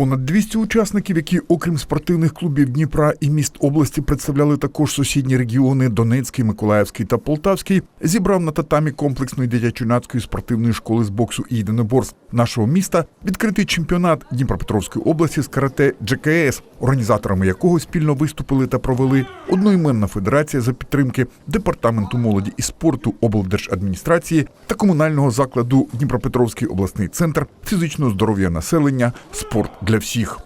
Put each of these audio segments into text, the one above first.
Понад 200 учасників, які, окрім спортивних клубів Дніпра і міст області, представляли також сусідні регіони Донецький, Миколаївський та Полтавський, зібрав на татамі комплексної дитячо-юнацької спортивної школи з боксу і єдиноборств. Нашого міста відкритий чемпіонат Дніпропетровської області з карате ДЖКС, організаторами якого спільно виступили та провели одноіменна федерація за підтримки департаменту молоді і спорту облдержадміністрації та комунального закладу Дніпропетровський обласний центр фізичного здоров'я населення Спорт для всіх.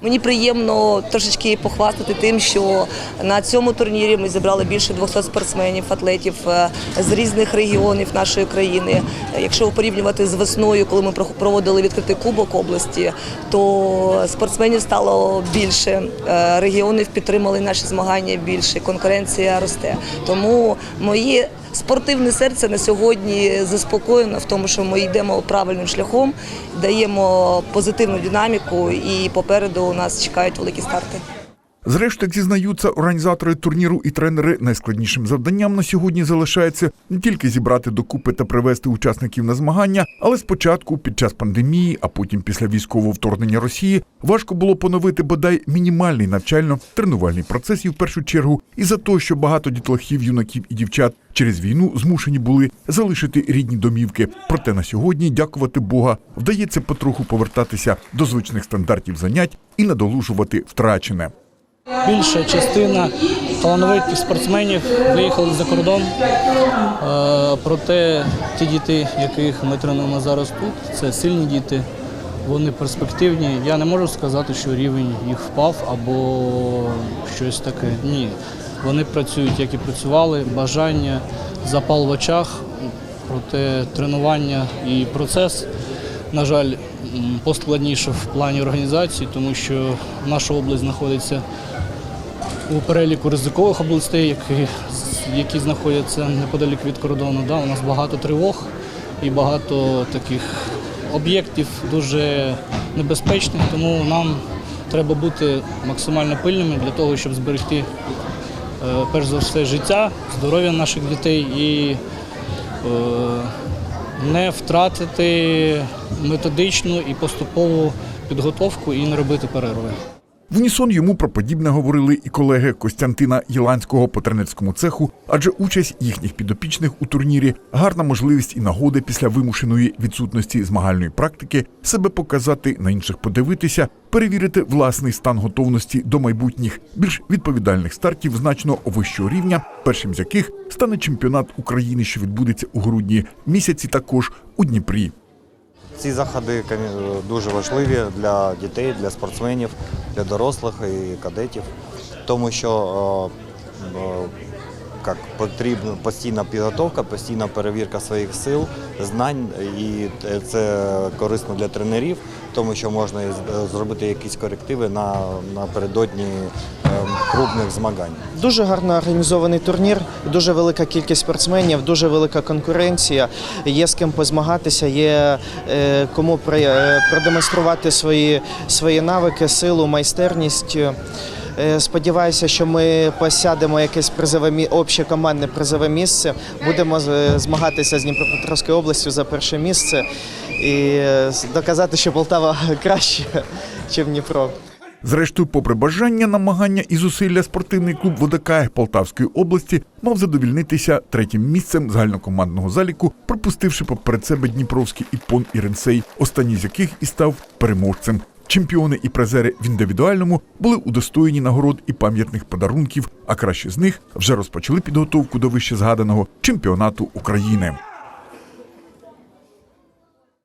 Мені приємно трошечки похвастати тим, що на цьому турнірі ми зібрали більше 200 спортсменів, атлетів е, з різних регіонів нашої країни. Якщо порівнювати з весною, коли ми проводили відкритий кубок області, то спортсменів стало більше, е, регіонів підтримали наші змагання більше, конкуренція росте. Тому моє спортивне серце на сьогодні заспокоєно в тому, що ми йдемо правильним шляхом, даємо позитивну динаміку, і попереду у нас чекають великі старти. Зрештою, зізнаються організатори турніру і тренери, найскладнішим завданням на сьогодні залишається не тільки зібрати докупи та привести учасників на змагання, але спочатку, під час пандемії, а потім після військового вторгнення Росії, важко було поновити бодай мінімальний навчально-тренувальний процес і в першу чергу і за те, що багато дітлахів, юнаків і дівчат через війну змушені були залишити рідні домівки. Проте на сьогодні, дякувати Бога, вдається потроху повертатися до звичних стандартів занять і надолужувати втрачене. Більша частина талановитих спортсменів виїхали за кордон. Е, Проте ті діти, яких ми тренуємо зараз тут, це сильні діти, вони перспективні. Я не можу сказати, що рівень їх впав або щось таке. Ні. Вони працюють, як і працювали, бажання, запал в очах, проте тренування і процес, на жаль, поскладніше в плані організації, тому що наша область знаходиться у переліку ризикових областей, які, які знаходяться неподалік від кордону. Да, у нас багато тривог і багато таких об'єктів дуже небезпечних, тому нам треба бути максимально пильними для того, щоб зберегти е, перш за все життя, здоров'я наших дітей і е, не втратити методичну і поступову підготовку і не робити перерви. В унісон йому про подібне говорили і колеги Костянтина Єланського по тренерському цеху, адже участь їхніх підопічних у турнірі гарна можливість і нагоди після вимушеної відсутності змагальної практики себе показати, на інших подивитися, перевірити власний стан готовності до майбутніх більш відповідальних стартів значно вищого рівня, першим з яких стане чемпіонат України, що відбудеться у грудні місяці, також у Дніпрі. Ці заходи дуже важливі для дітей, для спортсменів, для дорослих і кадетів, тому що е, як потрібна постійна підготовка, постійна перевірка своїх сил, знань, і це корисно для тренерів, тому що можна зробити якісь корективи на, напередодні е, крупних змагань. Дуже гарно організований турнір, дуже велика кількість спортсменів, дуже велика конкуренція. Є з ким позмагатися, є е, кому е, продемонструвати свої, свої навики, силу, майстерність. Е, Сподіваюся, що ми посядемо якесь призове обще командне призове місце. Будемо змагатися з Дніпропетровською областю за перше місце і е, доказати, що Полтава краще, ніж Дніпро. Зрештою, попри бажання, намагання і зусилля, спортивний клуб ВДК Полтавської області мав задовільнитися третім місцем загальнокомандного заліку, пропустивши поперед себе Дніпровський іпон і Ренсей, останній з яких і став переможцем. Чемпіони і призери в індивідуальному були удостоєні нагород і пам'ятних подарунків, а кращі з них вже розпочали підготовку до вище згаданого чемпіонату України.